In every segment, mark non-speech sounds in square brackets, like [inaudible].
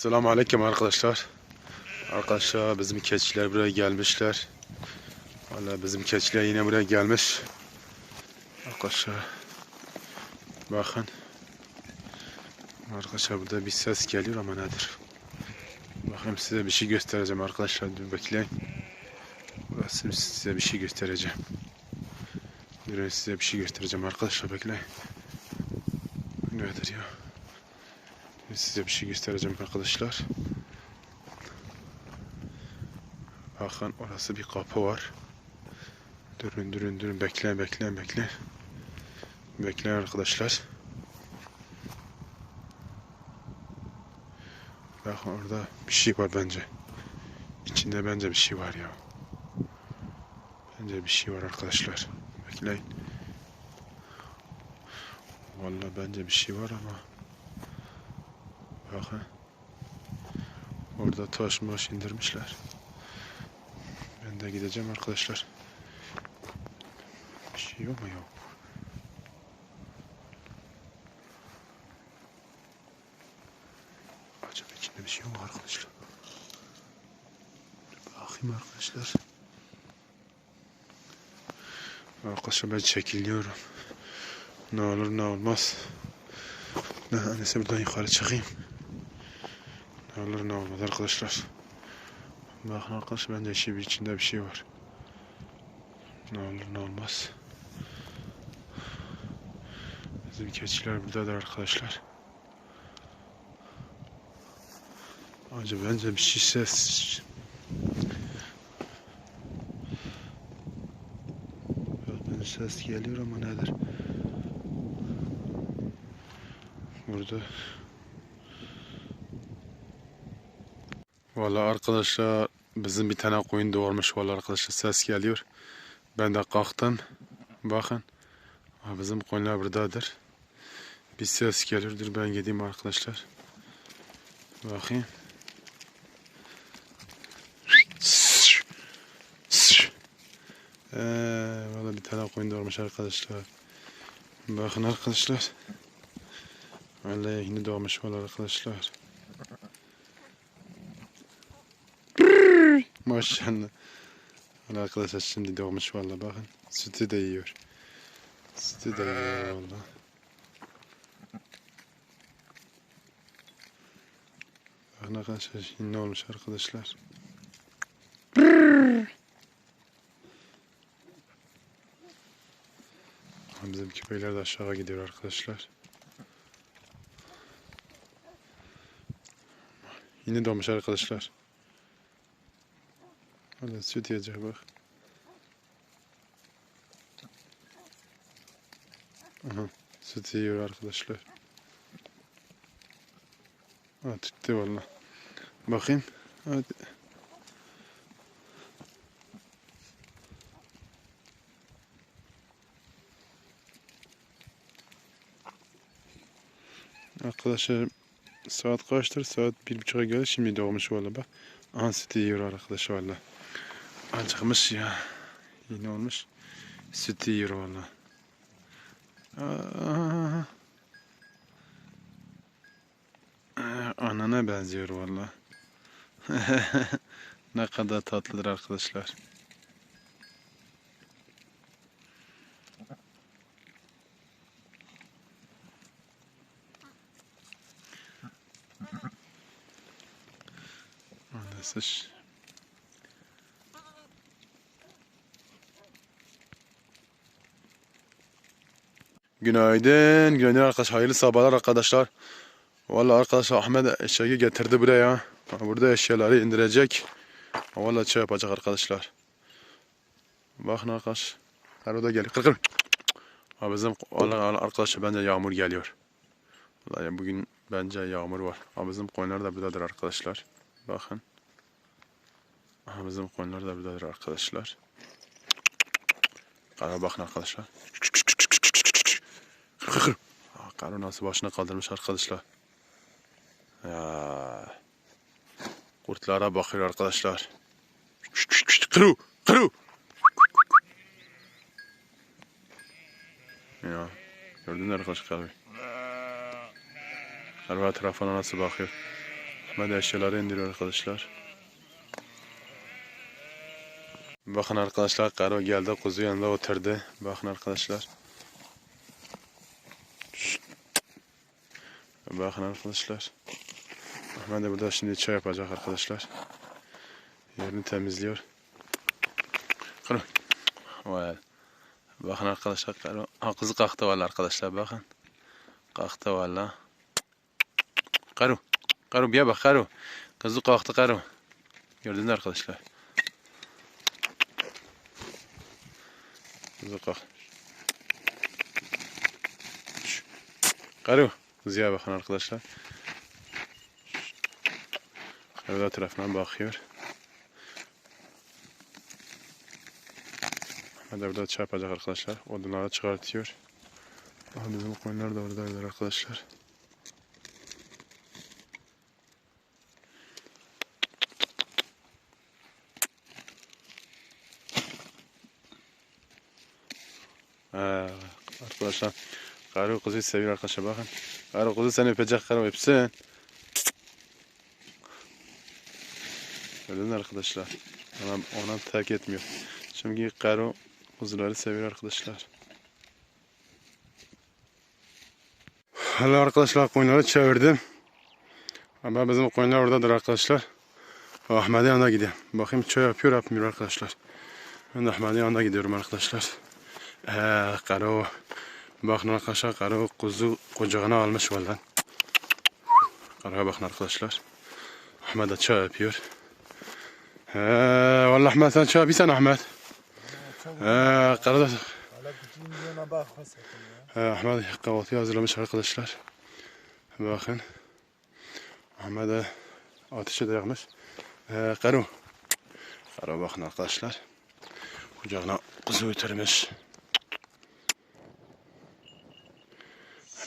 Selamun Aleyküm arkadaşlar. Arkadaşlar bizim keçiler buraya gelmişler. Valla bizim keçiler yine buraya gelmiş. Arkadaşlar bakın. Arkadaşlar burada bir ses geliyor ama nedir? Bakayım size bir şey göstereceğim arkadaşlar. Dur bekleyin. Burası size bir şey göstereceğim. Durun size bir şey göstereceğim arkadaşlar bekleyin. Nedir ya? Size bir şey göstereceğim arkadaşlar. Bakın orası bir kapı var. Durun durun durun bekleyin bekleyin bekleyin. Bekleyin arkadaşlar. Bakın orada bir şey var bence. İçinde bence bir şey var ya. Bence bir şey var arkadaşlar. Bekleyin. Vallahi bence bir şey var ama. Bakın. Orada taş maş indirmişler. Ben de gideceğim arkadaşlar. Bir şey yok mu ya? Acaba içinde bir şey yok mu arkadaşlar? Dur bakayım arkadaşlar. Arkadaşlar ben çekiliyorum. Ne olur ne olmaz. Ne, neyse buradan yukarı çıkayım. Ne olmaz arkadaşlar. Bakın arkadaşlar bence bir içinde bir şey var. Ne olur ne olmaz. Bizim keçiler buradadır arkadaşlar. Acaba bence bir şey ses. Bence ses geliyor ama nedir? Burada Vallahi arkadaşlar bizim bir tane koyun doğurmuş vallahi arkadaşlar ses geliyor. Ben de kalktım. Bakın. Bizim koyunlar buradadır. Bir ses geliyor. Dur ben gideyim arkadaşlar. Bakayım. Ee, vallahi bir tane koyun doğurmuş arkadaşlar. Bakın arkadaşlar. Vallahi yine doğmuş vallahi arkadaşlar. Maşallah. Valla arkadaşlar şimdi doğmuş valla bakın. Sütü de yiyor. Sütü de yiyor valla. Bakın arkadaşlar şimdi ne olmuş arkadaşlar. Bizim köpekler de aşağı gidiyor arkadaşlar. Yine doğmuş arkadaşlar. Hala süt yiyecek bak. Aha, süt yiyor arkadaşlar. Ha tuttu valla. Bakayım. Hadi. Arkadaşlar saat kaçtır? Saat bir buçuğa gelir. Şimdi doğmuş valla bak. Aha sütü yiyor arkadaşlar valla. Acıkmış ya. Yine olmuş. Sütü yiyor valla. Anana benziyor valla. [laughs] ne kadar tatlıdır arkadaşlar. Neyse. Günaydın, günaydın arkadaşlar. Hayırlı sabahlar arkadaşlar. Vallahi arkadaşlar Ahmet eşeği getirdi buraya. Burada eşyaları indirecek. Vallahi şey yapacak arkadaşlar. Bakın arkadaş. Her o da geliyor. Kır kır. Ha, bizim arkadaşlar bence yağmur geliyor. Vallahi bugün bence yağmur var. Ha, bizim koyunlar da buradadır arkadaşlar. Bakın. Aha, bizim koyunlar da buradadır arkadaşlar. Kara bakın arkadaşlar. Ha, Karı nasıl başına kaldırmış arkadaşlar. Ya. Kurtlara bakıyor arkadaşlar. Kırı, kırı. Ya. Gördün mü arkadaşlar karı? Karı etrafına nasıl bakıyor? Ahmet eşyaları indiriyor arkadaşlar. Bakın arkadaşlar Karo geldi kuzu yanında oturdu. Bakın arkadaşlar. Bakın arkadaşlar. Ahmet de burada şimdi çay yapacak arkadaşlar. Yerini temizliyor. Karo. Vay. Bakın arkadaşlar kuzu kalktı valla arkadaşlar bakın. Kalktı valla. Karo. Karo bir bak Karo. Kuzu kalktı Karo. Gördünüz mü arkadaşlar. Kuzu kalk. Şş. Kuzuya bakın arkadaşlar. Da tarafından bakıyor. Burada çay yapacak arkadaşlar. Odunları çıkartıyor. Aha bizim koyunlar da oradaydılar arkadaşlar. Ee, arkadaşlar karı kuzuyu seviyor arkadaşlar bakın. Karı kuzu seni öpecek karı öpsün. Mü arkadaşlar? Ona, ona terk etmiyor. Çünkü karı kuzuları seviyor arkadaşlar. Hala arkadaşlar koyunları çevirdim. Ama bizim koyunlar oradadır arkadaşlar. Ahmet'in yanına gideyim. Bakayım çay yapıyor yapmıyor arkadaşlar. Ben de Ahmet'in yanına gidiyorum arkadaşlar. Ee, karı Bakın arkadaşlar karı kuzu kucağına almış valla. Karaya bakın arkadaşlar. Ahmet çay yapıyor. Ee, vallahi Ahmet sen çay yapıyorsan Ahmet. Hasatın ya. ee, Ahmet kahvaltıyı hazırlamış arkadaşlar. Bakın. Ahmet de ateşe de yakmış. Ee, karı. Karı bakın arkadaşlar. Kucağına kuzu götürmüş.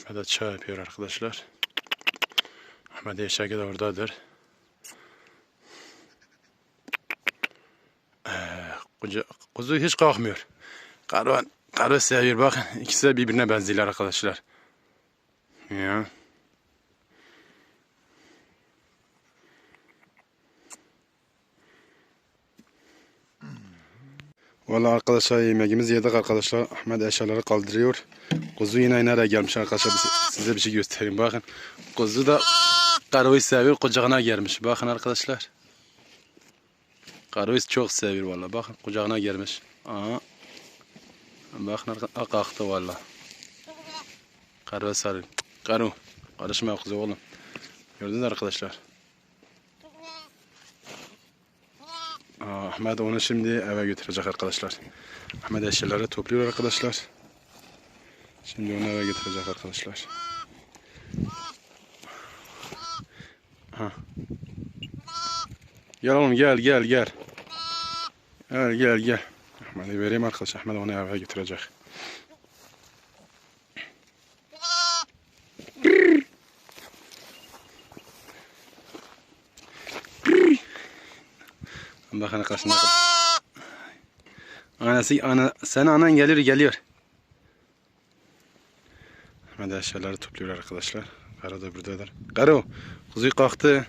Ahmet de çay yapıyor arkadaşlar. Ahmet eşek de oradadır. Ee, kuzu, kuzu hiç kalkmıyor. Karı, karı seviyor bakın. İkisi de birbirine benziyorlar arkadaşlar. Ya. Valla arkadaşlar yemeğimizi yedik arkadaşlar. Ahmet eşyaları kaldırıyor. Kuzu yine nereye gelmiş arkadaşlar size bir şey göstereyim bakın. Kuzu da karıyı seviyor kucağına gelmiş. Bakın arkadaşlar. Karıyı çok seviyor valla bakın kucağına gelmiş. Aa. Bakın arkadaşlar kalktı valla. Karı sarıl. Karı. Karışma kuzu oğlum. Gördünüz arkadaşlar. Aa, Ahmet onu şimdi eve götürecek arkadaşlar. Ahmet eşyaları topluyor arkadaşlar. Şimdi onu eve götürecek arkadaşlar. Ha. Gel oğlum gel gel gel. Gel gel gel. Ahmet'i vereyim arkadaşlar. Ahmet onu eve götürecek. Bakın kadar- Anası, ana, sen anan gelir geliyor. Ahmet eşyaları topluyor arkadaşlar. Karo da buradadır. Karo, kuzuyu kalktı.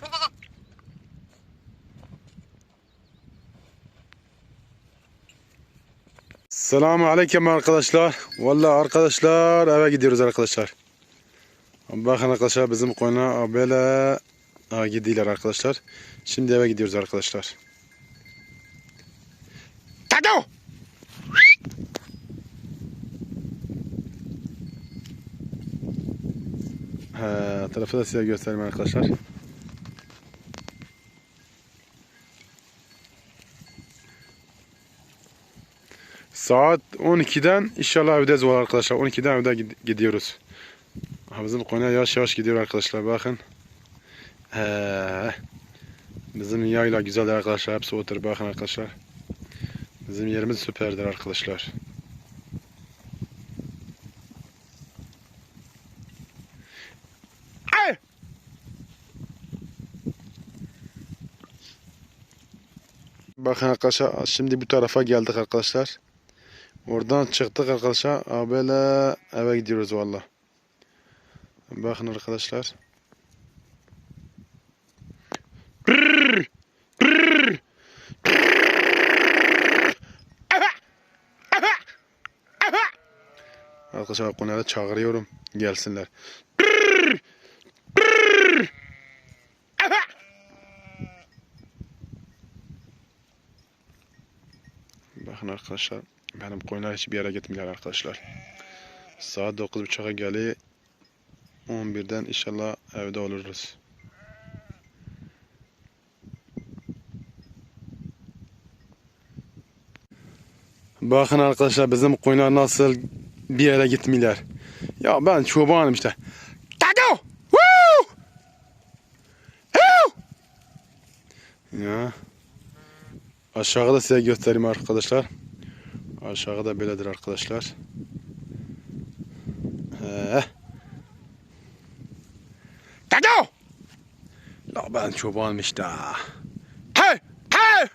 Selamun aleyküm arkadaşlar. Vallahi arkadaşlar eve gidiyoruz arkadaşlar. Bakın arkadaşlar bizim koyuna böyle gidiyorlar arkadaşlar. Şimdi eve gidiyoruz arkadaşlar. Tado! Ha, tarafı da size göstereyim arkadaşlar. Saat 12'den inşallah evdeyiz var arkadaşlar. 12'den evde gid- gidiyoruz. Bizim konuya yavaş yavaş gidiyor arkadaşlar bakın. He. Bizim yayla güzel arkadaşlar. Hepsi otur bakın arkadaşlar. Bizim yerimiz süperdir arkadaşlar. Ay! Bakın arkadaşlar şimdi bu tarafa geldik arkadaşlar. Oradan çıktık arkadaşlar. Aa, Böyle eve gidiyoruz valla. Bakın arkadaşlar. Arkadaşlar konuları çağırıyorum. Gelsinler. Bakın arkadaşlar benim koyunlar hiçbir yere gitmiyorlar arkadaşlar. Saat 9.30'a geliyor. 11'den inşallah evde oluruz. Bakın arkadaşlar bizim koyunlar nasıl bir yere gitmiyorlar. Ya ben çobanım işte. Taco! Woo! Ya. Aşağıda size göstereyim arkadaşlar. Aşağıda böyledir arkadaşlar. He. Taco! Ya ben çobanım işte. Hey! Hey!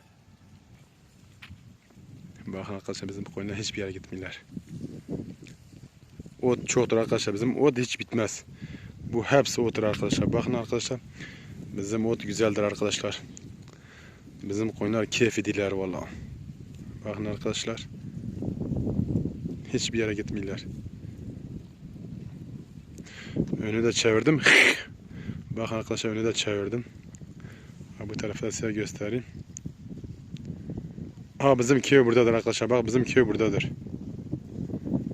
Bakın arkadaşlar bizim koyunlar hiçbir yere gitmiyorlar. Ot çoktur arkadaşlar bizim ot hiç bitmez. Bu hepsi otur arkadaşlar. Bakın arkadaşlar bizim ot güzeldir arkadaşlar. Bizim koyunlar keyfi diler vallahi. Bakın arkadaşlar. Hiçbir yere gitmiyorlar. Önü de çevirdim. [laughs] Bakın arkadaşlar önü de çevirdim. Ha, bu tarafı da size göstereyim. Ha bizim köy buradadır arkadaşlar. Bak bizim köy buradadır.